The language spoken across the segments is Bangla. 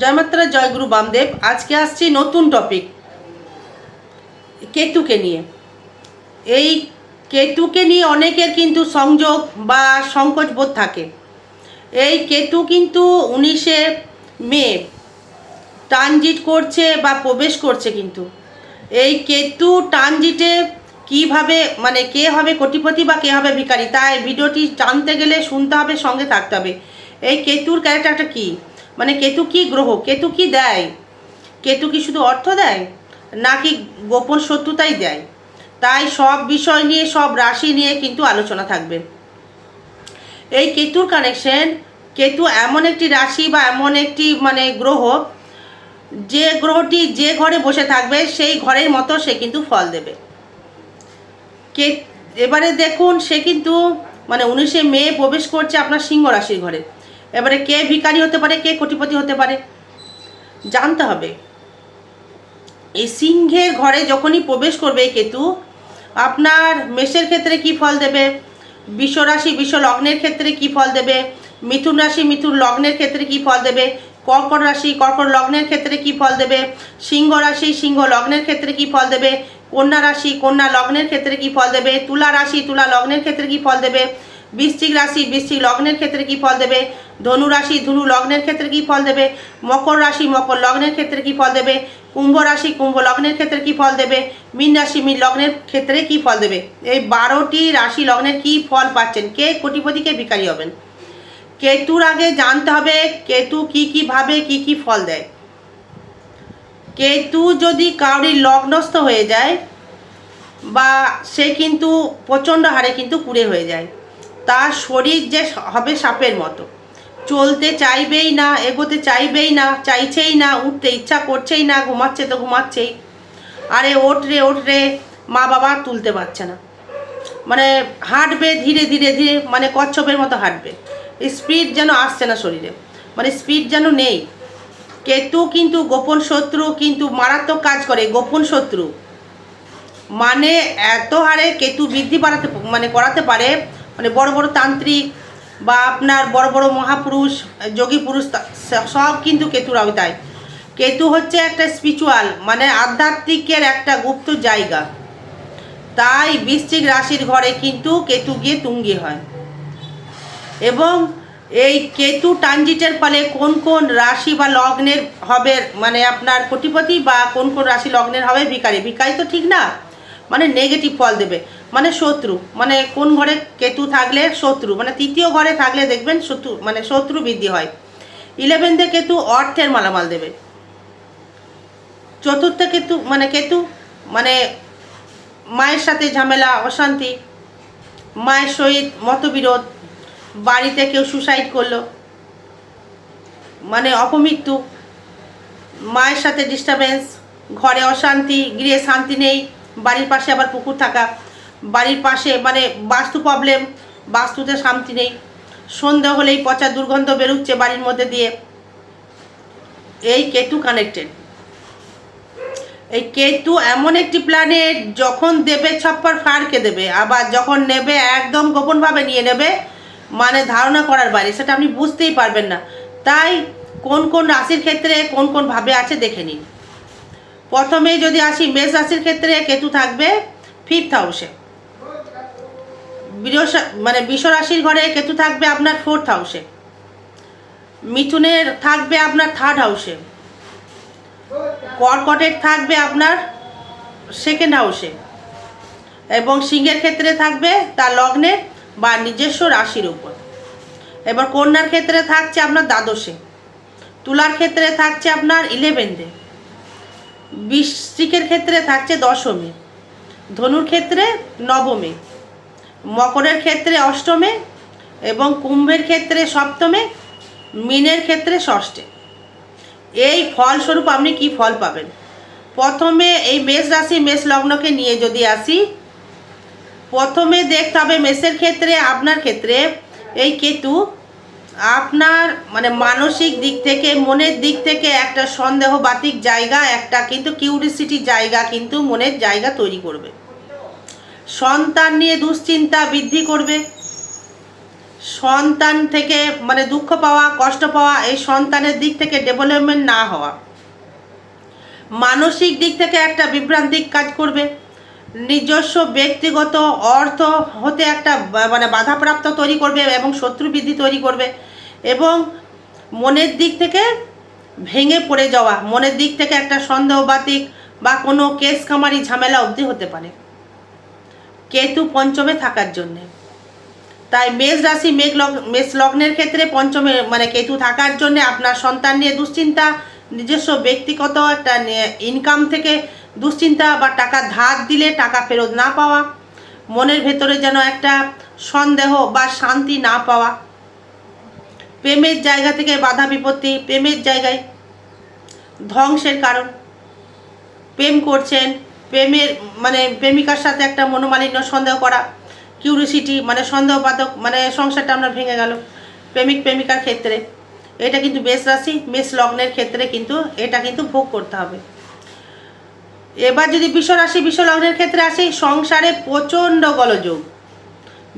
জয়মাত্রা জয়গুরু বামদেব, আজকে আসছি নতুন টপিক কেতুকে নিয়ে। এই কেতুকে নিয়ে অনেকের কিন্তু সংযোগ বা সংকোচ বোধ থাকে। এই কেতু কিন্তু উনিশে মে ট্রানজিট করছে বা প্রবেশ করছে কিন্তু। এই কেতু ট্রানজিটে কীভাবে মানে কে হবে কোটিপতি বা কে হবে ভিখারি, তাই ভিডিওটি জানতে গেলে শুনতে হবে, সঙ্গে থাকতে হবে। এই কেতুর ক্যারেক্টারটা কি? মানে কেতু কি গ্রহ? কেতু কি দেয়? কেতু কি শুধু অর্থ দেয়? নাকি গোপন শত্রুতাই দেয়? তাই সব বিষয় নিয়ে, সব রাশি নিয়ে কিন্তু আলোচনা থাকবে। এই কেতুর কানেকশন কেতু এমন একটি রাশি বা এমন একটি মানে গ্রহ, যে গ্রহটি যে ঘরে বসে থাকবে, সেই ঘরের মতো সে কিন্তু ফল দেবে। কে এবারে দেখুন, সে কিন্তু মানে উনিশে মে প্রবেশ করছে আপনার সিংহ রাশির ঘরে। এবারে কে ভিখারি হতে পারে, কে কোটিপতি হতে পারে? জানতে হবে। এই সিংহের ঘরে যখনই প্রবেশ করবে কেতু, আপনার মেষের ক্ষেত্রে কি ফল দেবে? বিশ্বরাশি বিশ্ব লগ্নের ক্ষেত্রে কি ফল দেবে? মিথুন রাশি, মিথুন লগ্নের ক্ষেত্রে কি ফল দেবে? কর্কট রাশি, কর্কট লগ্নের ক্ষেত্রে কি ফল দেবে? সিংহ রাশি, সিংহ লগ্নের ক্ষেত্রে কি ফল দেবে? কন্যা রাশি, কন্যা লগ্নের ক্ষেত্রে কি ফল দেবে? তুলা রাশি, তুলা লগ্নের ক্ষেত্রে কি ফল দেবে? বৃশ্চিক রাশি, বৃশ্চিক লগ্নের ক্ষেত্রে কি ফল দেবে? ধনু রাশি, ধনু লগ্নের ক্ষেত্রে কি ফল দেবে? মকর রাশি, মকর লগ্নের ক্ষেত্রে কি ফল দেবে? কুম্ভ রাশি, কুম্ভ লগ্নের ক্ষেত্রে কি ফল দেবে? মীন রাশি, মীন লগ্নের ক্ষেত্রে কি ফল দেবে? এই বারোটি রাশি লগ্নের কি ফল পাচ্ছেন? কে কোটিপতি, কে ভিখারি হবেন? কেতুর আগে জানতে হবে কেতু কি কি ভাবে, কি কি ফল দেয়। কেতু যদি কাউরি লগ্নস্থ হয়ে যায়, বা সে কিন্তু প্রচণ্ড হারে কিন্তু কুড়ে হয়ে যায়। তার শরীর যে হবে সাপের মতো। চলতে চাইবেই না, এগোতে চাইবেই না, চাইছেই না, উঠতে ইচ্ছা করছেই না, ঘুমাচ্ছে তো ঘুমাচ্ছেই। আরে ওঠ রে ওঠ রে, মা বাবা তুলতে পারছে না। মানে হাঁটবে ধীরে ধীরে ধীরে মানে কচ্ছপের মতো হাঁটবে। স্পিড যেন আসছে না শরীরে। মানে স্পিড যেন নেই। কেতু কিন্তু গোপন শত্রু, কিন্তু মারাত্মক কাজ করে, গোপন শত্রু। মানে এত হারে কেতু বৃদ্ধি বাড়াতে মানে করাতে পারে মানে বড় বড় তান্ত্রিক বা আপনার বড় বড় মহাপুরুষ, যোগী পুরুষ সব কিন্তু কেতুর আওতায় কেতু হচ্ছে একটা স্পিরিচুয়াল মানে আধ্যাত্মিকের একটা গুপ্ত জায়গা। তাই বৃশ্চিক রাশির ঘরে কিন্তু কেতু গিয়ে তুঙ্গি হয়। এবং এই কেতু ট্রানজিটের ফলে কোন কোন রাশি বা লগ্নের হবে মানে আপনার কোটিপতি বা কোন কোন রাশি লগ্নের হবে ভিকারি ভিকারি তো ঠিক না। মানে নেগেটিভ ফল দেবে। মানে শত্রু মানে কোন ঘরে কেতু থাকলে শত্রু মানে তৃতীয় ঘরে থাকলে দেখবেন শত্রু মানে শত্রু বৃদ্ধি হয়। ইলেভেন্থে কেতু অর্থের মালামাল দেবে। চতুর্থ কেতু মানে কেতু মানে মায়ের সাথে ঝামেলা, অশান্তি, মায়ের সহিত মতবিরোধ, বাড়িতে কেউ সুসাইড করল মানে অপমৃত্যু, মায়ের সাথে ডিস্টারবেন্স ঘরে অশান্তি, গৃহে শান্তি নেই। বাড়ির পাশে আবার পুকুর থাকা, বাড়ির পাশে মানে বাস্তু প্রবলেম বাস্তুতে শান্তি নেই। সন্ধ্যা হলেই পচা দুর্গন্ধ বেরোচ্ছে বাড়ির মধ্যে দিয়ে। এই কেতু কানেক্টেড এই কেতু এমন একটি প্ল্যানেট যখন দেবে ছাপ্পার ফাড়কে দেবে, আবার যখন নেবে একদম গোপনভাবে নিয়ে নেবে মানে ধারণা করার বাইরে, সেটা আপনি বুঝতেই পারবেন না। তাই কোন কোন রাশির ক্ষেত্রে কোন কোন ভাবে আছে দেখে নিন। প্রথমে যদি আসি, মেষ রাশির ক্ষেত্রে কেতু থাকবে ফিফথ হাউসে মানে বিষ রাশির ঘরে কেতু থাকবে আপনার ফোর্থ হাউসে মিথুনের থাকবে আপনার থার্ড হাউসে কর্কটের থাকবে আপনার সেকেন্ড হাউসে এবং সিংহের ক্ষেত্রে থাকবে তার লগ্নে বা নিজস্ব রাশির উপর। এবার কন্যার ক্ষেত্রে থাকছে আপনার দ্বাদশে। তুলার ক্ষেত্রে থাকছে আপনার ইলেভেন্থে বৃশ্চিকের ক্ষেত্রে থাকছে দশমে, ধনুর ক্ষেত্রে নবমে, মকরের ক্ষেত্রে অষ্টমে এবং কুম্ভের ক্ষেত্রে সপ্তমে, মিনের ক্ষেত্রে ষষ্ঠে। এই ফলস্বরূপ আপনি কি ফল পাবেন? প্রথমে এই মেষ রাশি, মেষ লগ্নকে নিয়ে যদি আসি, প্রথমে দেখতে হবে মেষের ক্ষেত্রে, আপনার ক্ষেত্রে এই কেতু আপনার মানে মানসিক দিক থেকে, মনের দিক থেকে একটা সন্দেহবাতিক জায়গা, একটা কিন্তু কিউরিসিটি জায়গা কিন্তু মনের জায়গা তৈরি করবে। সন্তান নিয়ে দুশ্চিন্তা বৃদ্ধি করবে। সন্তান থেকে মানে দুঃখ পাওয়া, কষ্ট পাওয়া, এই সন্তানের দিক থেকে ডেভেলপমেন্ট না হওয়া। মানসিক দিক থেকে একটা বিভ্রান্তিক কাজ করবে। নিজস্ব ব্যক্তিগত অর্থ হতে একটা মানে বাধাপ্রাপ্ত তৈরি করবে এবং শত্রু বৃদ্ধি তৈরি করবে। এবং মনের দিক থেকে ভেঙে পড়ে যাওয়া, মনের দিক থেকে একটা সন্দেহবাতিক বা কোনো কেস কামারি ঝামেলা অবধি হতে পারে। কেতু পঞ্চমে থাকার জন্যে। তাই মেষ রাশি মেঘ লগ, মেষ লগ্নের ক্ষেত্রে পঞ্চমে মানে কেতু থাকার জন্য আপনার সন্তান নিয়ে দুশ্চিন্তা, নিজস্ব ব্যক্তিগত একটা ইনকাম থেকে দুশ্চিন্তা বা টাকা ধার দিলে টাকা ফেরত না পাওয়া, মনের ভেতরে যেন একটা সন্দেহ বা শান্তি না পাওয়া প্রেমের জায়গা থেকে বাধা বিপত্তি, প্রেমের জায়গায় ধ্বংসের কারণ। প্রেম করছেন, প্রেমের মানে প্রেমিকার সাথে একটা মনোমালিন্য, সন্দেহ করা কিউরিসিটি মানে সন্দেহবাদক মানে সংসারটা আমরা ভেঙে গেল প্রেমিক, প্রেমিকার ক্ষেত্রে। এটা কিন্তু মেষ রাশি, মেষ লগ্নের ক্ষেত্রে কিন্তু এটা কিন্তু ভোগ করতে হবে। এবার যদি বিশ্ব রাশি বিশ্ব লগ্নের ক্ষেত্রে আসি, সংসারে প্রচণ্ড গলযোগ।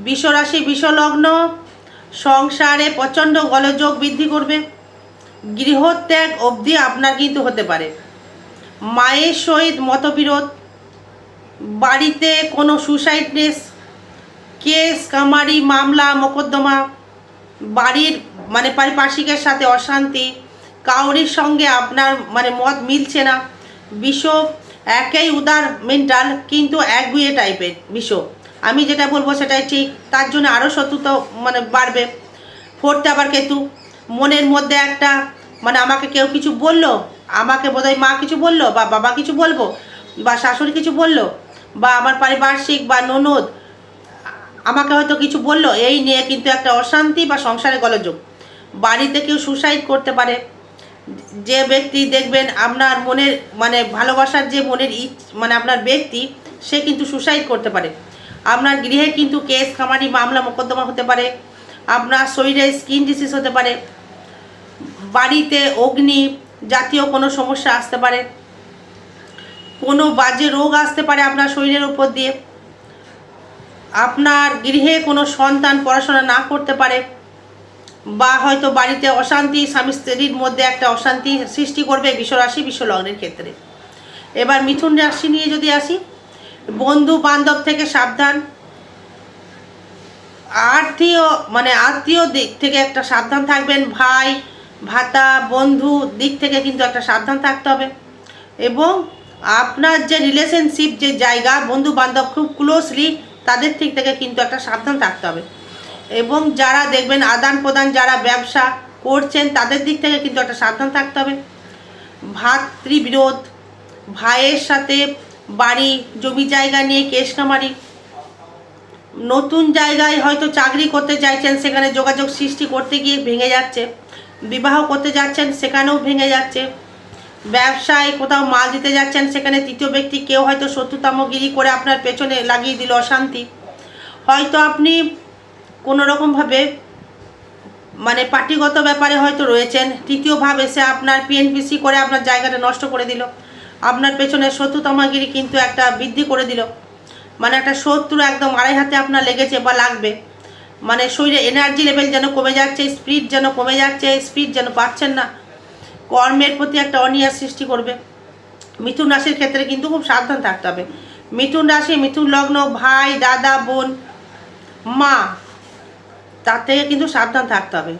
বিশ্ব রাশি বিশ্ব লগ্ন সংসারে প্রচণ্ড গলযোগ বৃদ্ধি করবে। গৃহত্যাগ অবধি আপনার কিন্তু হতে পারে। মায়ের সহিত মতবিরোধ, বাড়িতে কোনো সুসাইডনেস, কেস, কামারি, মামলা, মোকদ্দমা, বাড়ির মানে পারিপার্শ্বিকের সাথে অশান্তি, কাউরির সঙ্গে আপনার মানে মত মিলছে না। বিষ একই উদার মেন্টাল কিন্তু একগুয়ে টাইপের বিষ আমি যেটা বলব সেটাই ঠিক, তার জন্য আরও শত্রুতা মানে বাড়বে। ফোরতে আবার কেতু, মনের মধ্যে একটা মানে আমাকে কেউ কিছু বলল, আমাকে বোধহয় মা কিছু বলল, বা বাবা কিছু বলব, বা শাশুড়ি কিছু বলল, বা আমার পারিপার্শ্বিক বা ননদ, আমাকে হয়তো কিছু বলল, এই নিয়ে কিন্তু একটা অশান্তি বা সংসারে গলযোগ। বাড়িতে কেউ সুসাইড করতে পারে। যে ব্যক্তি দেখবেন আপনার মনের মানে ভালোবাসার যে মনের ইচ মানে আপনার ব্যক্তি, সে কিন্তু সুসাইড করতে পারে। আপনার গৃহে কিন্তু কেস খামারি, মামলা, মোকদ্দমা হতে পারে। আপনার শরীরে স্কিন ডিসিজ হতে পারে। বাড়িতে অগ্নি জাতীয় কোনো সমস্যা আসতে পারে। কোনো বাজে রোগ আসতে পারে আপনার শরীরের উপর দিয়ে। আপনার গৃহে কোনো সন্তান পড়াশোনা না করতে পারে বা হয়তো বাড়িতে অশান্তি, স্বামী স্ত্রীর মধ্যে একটা অশান্তি সৃষ্টি করবে বিশ্বরাশি, বিশ্বলগ্নের ক্ষেত্রে। এবার মিথুন রাশি নিয়ে যদি আসি বন্ধু বান্ধব থেকে সাবধান। আত্মীয় মানে আত্মীয় দিক থেকে একটা সাবধান থাকবেন। ভাই, ভাতা, বন্ধু দিক থেকে কিন্তু একটা সাবধান থাকতে হবে। এবং আপনার যে রিলেশনশিপ যে জায়গা বন্ধু বান্ধব খুব ক্লোজলি তাদের দিক থেকে কিন্তু একটা সাবধান থাকতে হবে। এবং যারা দেখবেন আদান প্রদান যারা ব্যবসা করছেন, তাদের দিক থেকে কিন্তু একটা সাবধান থাকতে হবে। ভাতৃবিরোধ, ভাইয়ের সাথে বাড়ি, জমি জায়গা নিয়ে কেস কামারি নতুন জায়গায় হয়তো চাকরি করতে চাইছেন, সেখানে যোগাযোগ সৃষ্টি করতে গিয়ে ভেঙে যাচ্ছে। বিবাহ করতে যাচ্ছেন, সেখানেও ভেঙে যাচ্ছে। ব্যবসায় কোথাও মাল দিতে যাচ্ছেন, সেখানে তৃতীয় ব্যক্তি কেউ হয়তো শত্রুতামগিরি করে আপনার পেছনে লাগিয়ে দিল অশান্তি। হয়তো আপনি কোনো রকমভাবে মানে পার্টিগত ব্যাপারে হয়তো রয়েছেন তৃতীয় ভাব এসে আপনার পিএনপিসি করে আপনার জায়গাটা নষ্ট করে দিল। আপনার পেছনে শত্রুতামাগিরি কিন্তু একটা বৃদ্ধি করে দিল। মানে একটা শত্রু একদম আড়াই হাতে আপনার লেগেছে বা লাগবে। মানে শরীরে এনার্জি লেভেল যেন কমে যাচ্ছে স্পিড যেন কমে যাচ্ছে স্পিড যেন পাচ্ছেন না। কর্মের প্রতি একটা অনিয়া সৃষ্টি করবে। মিথুন রাশির ক্ষেত্রে কিন্তু খুব সাবধান থাকতে হবে। মিথুন রাশি, মিথুন লগ্ন, ভাই, দাদা, বোন, মা, তার থেকে কিন্তু সাবধান থাকতে হবে।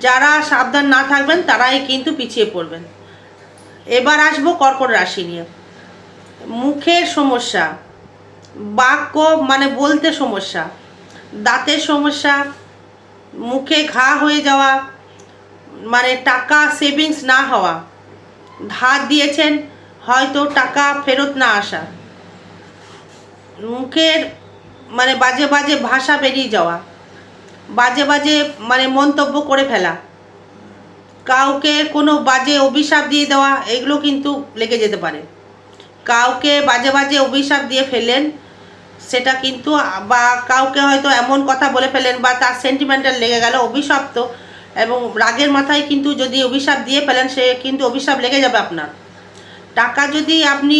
যারা সাবধান না থাকবেন, তারাই কিন্তু পিছিয়ে পড়বেন। এবার আসব কর্কট রাশি নিয়ে। মুখের সমস্যা, বাক্য মানে বলতে সমস্যা, দাঁতের সমস্যা, মুখে ঘা হয়ে যাওয়া মানে টাকা সেভিংস না হওয়া, ধার দিয়েছেন, হয়তো টাকা ফেরত না আসা, মুখের মানে বাজে বাজে ভাষা বেরিয়ে যাওয়া, বাজে বাজে মানে মন্তব্য করে ফেলা কাউকে কোনো বাজে অভিশাপ দিয়ে দেওয়া, এগুলো কিন্তু লেগে যেতে পারে। কাউকে বাজে বাজে অভিশাপ দিয়ে ফেলেন সেটা কিন্তু বা কাউকে হয়তো এমন কথা বলে ফেলেন বা তার সেন্টিমেন্টাল লেগে গেল অভিশপ্ত এবং রাগের মাথায় কিন্তু যদি অভিশাপ দিয়ে ফেলেন, সে কিন্তু অভিশাপ লেগে যাবে আপনার। টাকা যদি আপনি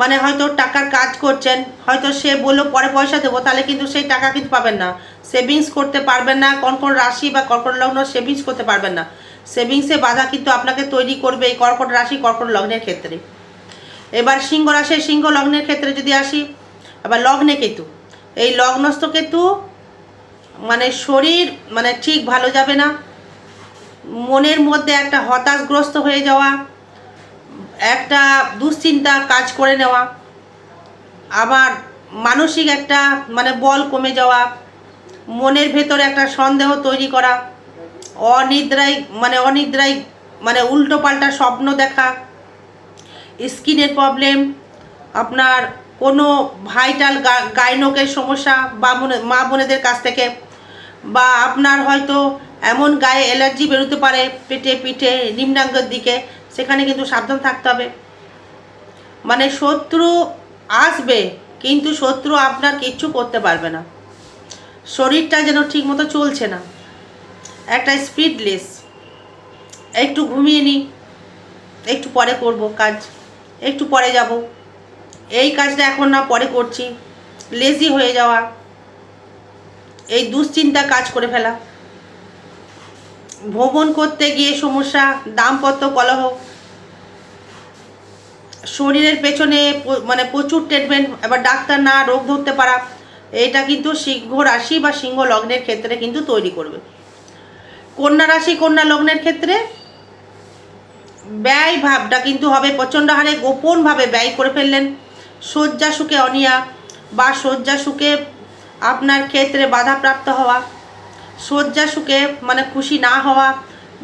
মানে হয়তো টাকার কাজ করছেন, হয়তো সে বলল, পরে পয়সা দেবো তাহলে কিন্তু সেই টাকা কিন্তু পাবেন না। সেভিংস করতে পারবেন না কোন কোন রাশি বা কর্কট লগ্ন সেভিংস করতে পারবেন না। সেভিংসে বাধা কিন্তু আপনাকে তৈরি করবে এই কর্কট রাশি, কর্কট লগ্নের ক্ষেত্রে। এবার সিংহ রাশি, সিংহ লগ্নের ক্ষেত্রে যদি আসি আবার লগ্নে কেতু। এই লগ্নস্থ কেতু মানে শরীর মানে ঠিক ভালো যাবে না, মনের মধ্যে একটা হতাশগ্রস্ত হয়ে যাওয়া, একটা দুশ্চিন্তা কাজ করে নেওয়া, আবার মানসিক একটা মানে বল কমে যাওয়া, মনের ভেতরে একটা সন্দেহ তৈরি করা অনিদ্রায় মানে অনিদ্রায় মানে উল্টো পাল্টা স্বপ্ন দেখা, স্কিনের প্রবলেম আপনার কোনো ভাইটাল গাইনকের সমস্যা, বা মা বোনেদের কাছ থেকে, বা আপনার হয়তো এমন গায়ে অ্যালার্জি বেরোতে পারে, পেটে পিঠে, নিম্নাঙ্গের দিকে, সেখানে কিন্তু সাবধান থাকতে হবে। মানে শত্রু আসবে, কিন্তু শত্রু আপনার কিচ্ছু করতে পারবে না। শরীরটা যেন ঠিক মতো চলছে না। একটা স্পিডলেস একটু ঘুমিয়ে নিই একটু পরে করব কাজ, একটু পরে যাব। এই কাজটা এখন না, পরে করছি। লেজি হয়ে যাওয়া। এই দুশ্চিন্তা কাজ করে ফেলা। ভ্রমণ করতে গিয়ে সমস্যা, দাম্পত্য কলহ। শরীরের পেছনে মানে প্রচুর ট্রিটমেন্ট এবার ডাক্তার না, রোগ ধরতে পারা। এটা কিন্তু সিংহ রাশি বা সিংহ লগ্নের ক্ষেত্রে কিন্তু তৈরি করবে। কন্যা রাশি, কন্যা লগ্নের ক্ষেত্রে ব্যয় ভাবটা কিন্তু হবে প্রচণ্ড হারে, গোপনভাবে ব্যয় করে ফেললেন। শয্যা সুখে অনিয়া বা শয্যা সুখে আপনার ক্ষেত্রে বাধাপ্রাপ্ত হওয়া, শয্যা সুখে মানে খুশি না হওয়া,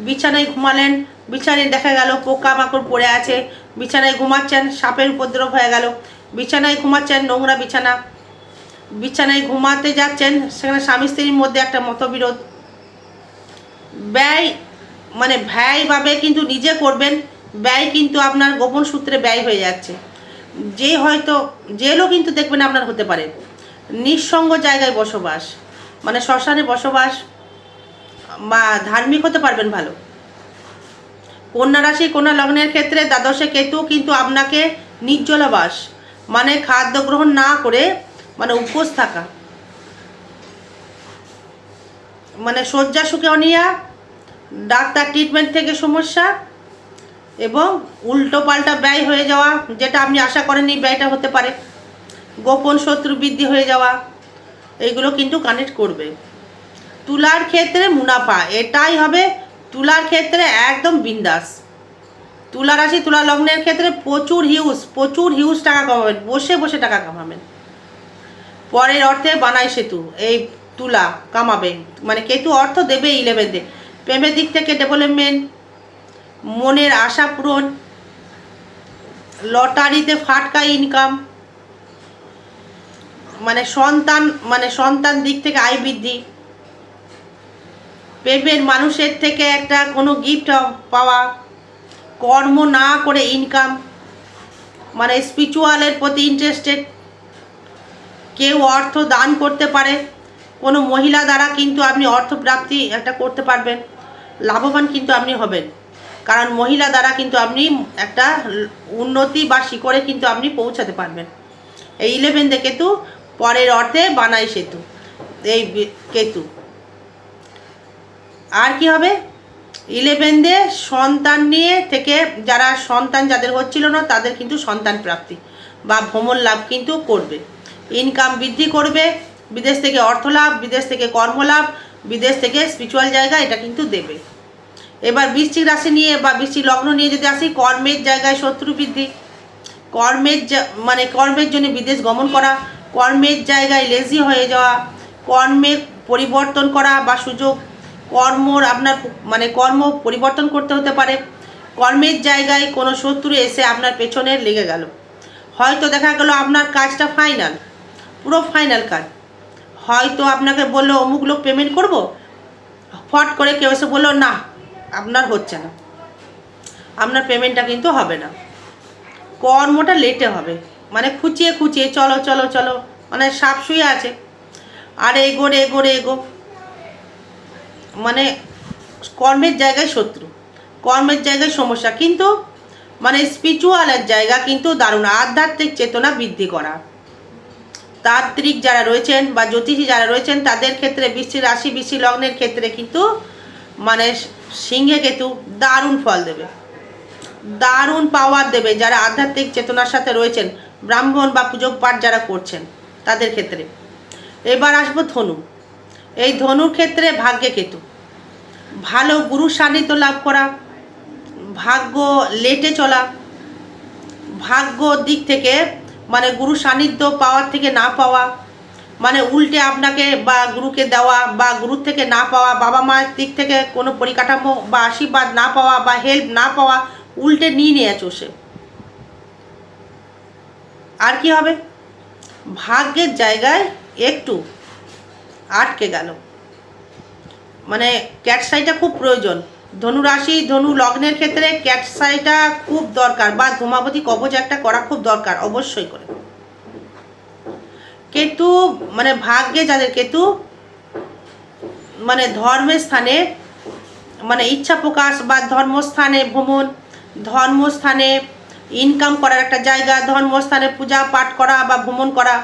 বিছানায় ঘুমালেন, বিছানায় দেখা গেল পোকা মাকড় পড়ে আছে, বিছানায় ঘুমাচ্ছেন, সাপের উপদ্রব হয়ে গেল, বিছানায় ঘুমাচ্ছেন, নোংরা বিছানা, বিছানায় ঘুমাতে যাচ্ছেন, সেখানে স্বামী স্ত্রীর মধ্যে একটা মতবিরোধ। ব্যয় মানে ব্যয়ভাবে কিন্তু নিজে করবেন, ব্যয় কিন্তু আপনার গোপন সূত্রে ব্যয় হয়ে যাচ্ছে। যে হয়তো, জেলও কিন্তু দেখবেন আপনার হতে পারে। নিঃসঙ্গ জায়গায় বসবাস মানে শ্মশানে বসবাস, বা ধার্মিক হতে পারবেন ভালো। কন্যা রাশি, কন্যা লগ্নের ক্ষেত্রে দ্বাদশে কেতু কিন্তু আপনাকে নির্জলাবাস মানে খাদ্য গ্রহণ না করে মানে উপোস থাকা। মানে শয্যা সুখে অনিয়া, ডাক্তার ট্রিটমেন্ট থেকে সমস্যা এবং উল্টো পাল্টা ব্যয় হয়ে যাওয়া, যেটা আপনি আশা করেননি ব্যয়টা হতে পারে। গোপন শত্রু বৃদ্ধি হয়ে যাওয়া এইগুলো কিন্তু কানেক্ট করবে। তুলার ক্ষেত্রে মুনাফা, এটাই হবে তুলার ক্ষেত্রে একদম বিন্দাস। তুলা রাশি, তুলা লগ্নের ক্ষেত্রে প্রচুর হিউজ প্রচুর হিউজ টাকা কামাবেন বসে বসে টাকা কামাবেন পরের অর্থে বানায় সেতু, এই তুলা কামাবে। মানে কেতু অর্থ দেবে ইলেভেনতে প্রেমের দিক থেকে ডেভেলপমেন্ট মনের আশা পূরণ, লটারিতে ফাটকা ইনকাম মানে সন্তান মানে সন্তান দিক থেকে আয় বৃদ্ধি। প্রেমের মানুষের থেকে একটা কোনো গিফট পাওয়া, কর্ম না করে ইনকাম মানে স্পিরিচুয়ালের প্রতি ইন্টারেস্টেড কেউ অর্থ দান করতে পারে। কোনো মহিলা দ্বারা কিন্তু আপনি অর্থপ্রাপ্তি একটা করতে পারবেন। লাভবান কিন্তু আপনি হবেন। কারণ মহিলা দ্বারা কিন্তু আপনি একটা উন্নতি বা শিখরে কিন্তু আপনি পৌঁছাতে পারবেন। এই ইলেভেন দে কেতু, পরের অর্থে বানাই সেতু। এই কেতু। আর কি হবে? ইলেভেন দে সন্তান নিয়ে থেকে যারা সন্তান যাদের হচ্ছিল না, তাদের কিন্তু সন্তান প্রাপ্তি বা ভ্রমণ লাভ কিন্তু করবে। ইনকাম বৃদ্ধি করবে। বিদেশ থেকে অর্থ লাভ, বিদেশ থেকে কর্মলাভ, বিদেশ থেকে স্পিরিচুয়াল জায়গা এটা কিন্তু দেবে। এবার বৃশ্চিক রাশি নিয়ে বা বৃশ্চিক লগ্ন নিয়ে যদি আসি, কর্মের জায়গায় শত্রু বৃদ্ধি। কর্মের মানে কর্মের জন্য বিদেশ গমন করা, কর্মের জায়গায় লেজি হয়ে যাওয়া, কর্মে পরিবর্তন করা বা সুযোগ, কর্মর আপনার মানে কর্ম পরিবর্তন করতে হতে পারে। কর্মের জায়গায় কোনো শত্রু এসে আপনার পেছনে লেগে গেল। হয়তো দেখা গেল আপনার কাজটা ফাইনাল পুরো ফাইনাল কাজ। হয়তো আপনাকে বলল, অমুক লোক পেমেন্ট করব? ফট করে কেউ এসে বলল, না, আপনার হচ্ছে না। আপনার পেমেন্টটা কিন্তু হবে না। কর্মটা লেটে হবে। মানে খুঁচিয়ে খুঁচিয়ে, চলো চলো চলো। মানে সাপ শুয়ে আছে। আর এগো রে এগো রে, এগো। মানে কর্মের জায়গায় শত্রু। কর্মের জায়গায় সমস্যা। কিন্তু মানে স্পিরিচুয়ালের জায়গা কিন্তু দারুণ। আধ্যাত্মিক চেতনা বৃদ্ধি করা। তান্ত্রিক যারা রয়েছেন বা জ্যোতিষী যারা রয়েছেন, তাদের ক্ষেত্রে বৃষ্টি রাশি, বৃষ্টি লগ্নের ক্ষেত্রে কিন্তু মানে সিংহে কেতু দারুণ ফল দেবে। দারুণ পাওয়ার দেবে যারা আধ্যাত্মিক চেতনার সাথে রয়েছেন, ব্রাহ্মণ বা পূজক পাঠ যারা করছেন, তাদের ক্ষেত্রে। এবার আসব ধনু। এই ধনুর ক্ষেত্রে ভাগ্যে কেতু। ভালো গুরু সান্নিধ্য লাভ করা, ভাগ্য লেটে চলা, ভাগ্য দিক থেকে মানে গুরু সান্নিধ্য পাওয়ার থেকে না পাওয়া মানে উল্টে আপনাকে বা গুরুকে দেওয়া বা গুরুর থেকে না পাওয়া, বাবা মায়ের দিক থেকে কোনো পরিকাঠামো বা আশীর্বাদ না পাওয়া বা হেল্প না পাওয়া, উল্টে নিয়ে নিয়ে চষে আর কি হবে? ভাগ্যের জায়গায় একটু আটকে গেল। মানে ক্যাটসাইটা খুব প্রয়োজন। ধনু রাশি ধনু লগ্নের ক্ষেত্রে ক্যাটসাইটা খুব দরকার বা ধূমাবতী কবচ একটা করা খুব দরকার, অবশ্যই করে। কেতু মানে ভাগ্যে যাদের কেতু মানে ধর্মের স্থানে মানে ইচ্ছা প্রকাশ বা ধর্মস্থানে ভ্রমণ, ধর্মস্থানে ইনকাম করার একটা জায়গা, ধর্মস্থানে পূজা পাঠ করা বা ভ্রমণ করা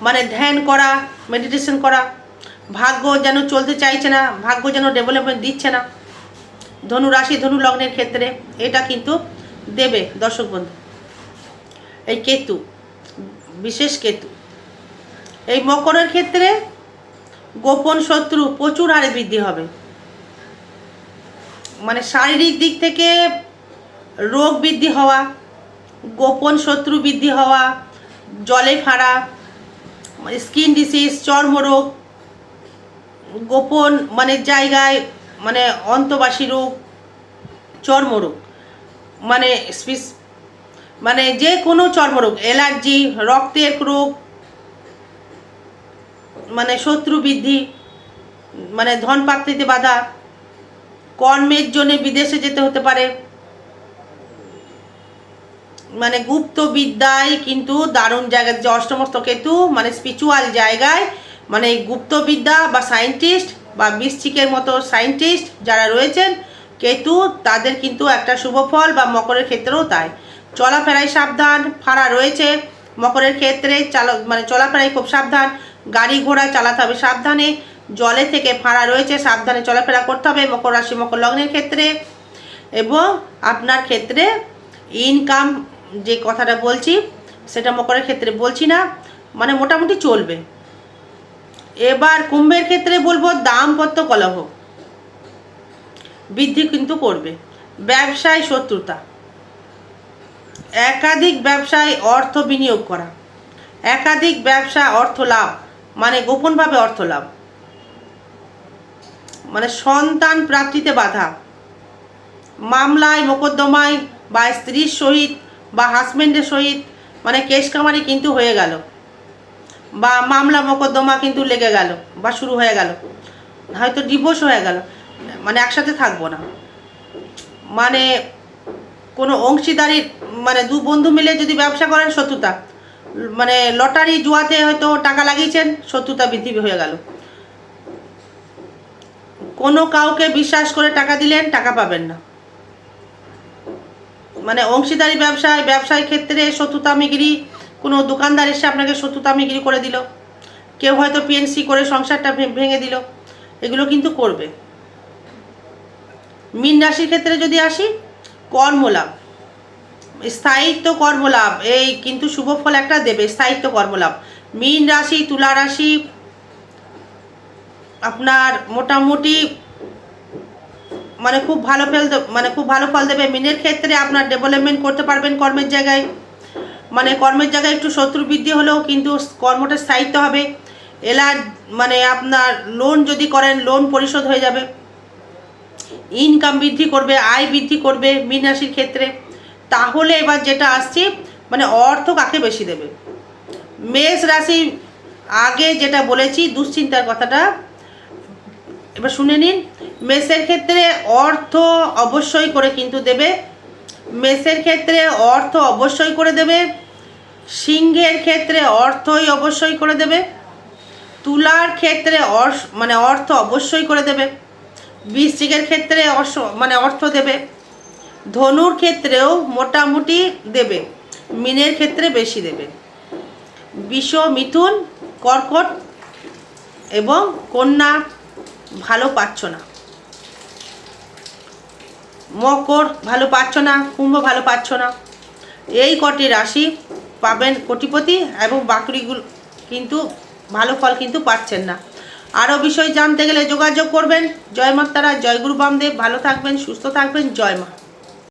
মানে ধ্যান করা মেডিটেশন করা ভাগ্য যেন চলতে চাইছে না, ভাগ্য যেন ডেভেলপমেন্ট দিচ্ছে না। ধনু রাশি, ধনু লগ্নের ক্ষেত্রে এটা কিন্তু দেবে দর্শক বন্ধু। এই কেতু, বিশেষ কেতু। এই মকরের ক্ষেত্রে গোপন শত্রু প্রচুর হারে বৃদ্ধি হবে। মানে শারীরিক দিক থেকে রোগ বৃদ্ধি হওয়া, গোপন শত্রু বৃদ্ধি হওয়া, জলে ফাড়া স্কিন ডিসিজ চর্মরোগ গোপন মানে জায়গায় মানে অন্তবাসী রোগ চর্মরোগ মানে স্পিস- মানে যে কোনো চর্মরোগ অ্যালার্জি রক্তের রোগ মানে শত্রু বৃদ্ধি মানে ধন প্রাপ্তিতে বাধা, কর্মের জন্য বিদেশে যেতে হতে পারে। মানে গুপ্ত বিদ্যায় কিন্তু দারুণ জায়গায় যে অষ্টমস্ত কেতু মানে স্পিরিচুয়াল জায়গায় মানে এই গুপ্ত বিদ্যা বা সায়েন্টিস্ট বা বৃশ্চিকের মতো সায়েন্টিস্ট যারা রয়েছেন, কেতু তাদের কিন্তু একটা শুভ ফল বা মকরের ক্ষেত্রেও তাই। চলাফেরায় সাবধান, ফাড়া রয়েছে, মকরের ক্ষেত্রে চালা মানে চলাফেরায় খুব সাবধান, গাড়ি ঘোড়া চালাতে হবে সাবধানে, জলে থেকে ফাড়া রয়েছে, সাবধানে চলাফেরা করতে হবে, মকর রাশি, মকর লগ্নের ক্ষেত্রে। এবং আপনার ক্ষেত্রে ইনকাম যে কথাটা বলছি, সেটা মকরের ক্ষেত্রে বলছি না মানে মোটামুটি চলবে। এবার কুম্ভের ক্ষেত্রে বলব দাম্পত্য কলহ। বৃদ্ধি কিন্তু করবে। ব্যবসায় শত্রুতা। একাধিক ব্যবসায় অর্থ বিনিয়োগ করা। একাধিক ব্যবসা অর্থ লাভ মানে গোপনভাবে অর্থ লাভ। মানে সন্তান প্রাপ্তিতে বাধা। মামলায়, মোকদ্দমায়, বা স্ত্রীর সহিত, বা হাজবেন্ডের সহিত মানে কেস কামারি কিন্তু হয়ে গেল। বা মামলা মোকদ্দমা কিন্তু লেগে গেল বা শুরু হয়ে গেল। হয়তো ডিভোর্স হয়ে গেল। মানে একসাথে থাকব না। মানে কোনো অংশীদারির মানে দু বন্ধু মিলে যদি ব্যবসা করেন শত্রুতা। মানে লটারি জুয়াতে হয়তো টাকা লাগিয়েছেন, শত্রুতা বৃদ্ধি হয়ে গেল। কোনো কাউকে বিশ্বাস করে টাকা দিলেন, টাকা পাবেন না। মানে অংশীদারি ব্যবসায় ব্যবসায় ক্ষেত্রে শত্রুতামিগিরি কোনো দোকানদার এসে আপনাকে শত্রুতামিগিরি করে দিল। কেউ হয়তো পিএনসি করে সংসারটা ভেঙে দিল। এগুলো কিন্তু করবে। মিন রাশির ক্ষেত্রে যদি আসি, কর্মলাভ। স্থায়িত্ব কর্মলাভ, এই কিন্তু শুভ ফল একটা দেবে, স্থায়িত্ব কর্মলাভ। মীন রাশি, তুলা রাশি, আপনার মোটামুটি মানে খুব ভালো ফল মানে খুব ভালো ফল দেবে। মিনের ক্ষেত্রে আপনার ডেভেলপমেন্ট করতে পারবেন কর্মের জায়গায়। মানে কর্মের জায়গায় একটু শত্রু বৃদ্ধি হলেও কিন্তু কর্মটা স্থায়িত্ব হবে। এলার মানে আপনার লোন যদি করেন লোন পরিশোধ হয়ে যাবে। ইনকাম বৃদ্ধি করবে, আয় বৃদ্ধি করবে মীন রাশির ক্ষেত্রে। তাহলে এবার যেটা আসছে মানে অর্থ কাকে বেশি দেবে? মেষ রাশি আগে যেটা বলেছি, দুশ্চিন্তার কথাটা, এবার শুনে নিন। মেষের ক্ষেত্রে অর্থ অবশ্যই করে কিন্তু দেবে। মেষের ক্ষেত্রে অর্থ অবশ্যই করে দেবে। সিংহের ক্ষেত্রে অর্থই অবশ্যই করে দেবে, তুলার ক্ষেত্রে মানে অর্থ অবশ্যই করে দেবে, বৃশ্চিকের ক্ষেত্রে মানে অর্থ দেবে, ধনুর ক্ষেত্রেও মোটামুটি দেবে, মিনের ক্ষেত্রে বেশি দেবে। বিষ, মিথুন, কর্কট এবং কন্যা ভালো পাচ্ছ না মকর ভালো পাচ্ছ না কুম্ভ ভালো পাচ্ছ না এই কটি রাশি পাবেন কোটিপতি এবং বাকরিগুলো কিন্তু ভালো ফল কিন্তু পাচ্ছেন না। আরও বিষয় জানতে গেলে যোগাযোগ করবেন। জয় মাতারা, জয় গুরু বামদেব। ভালো থাকবেন, সুস্থ থাকবেন। জয় মা।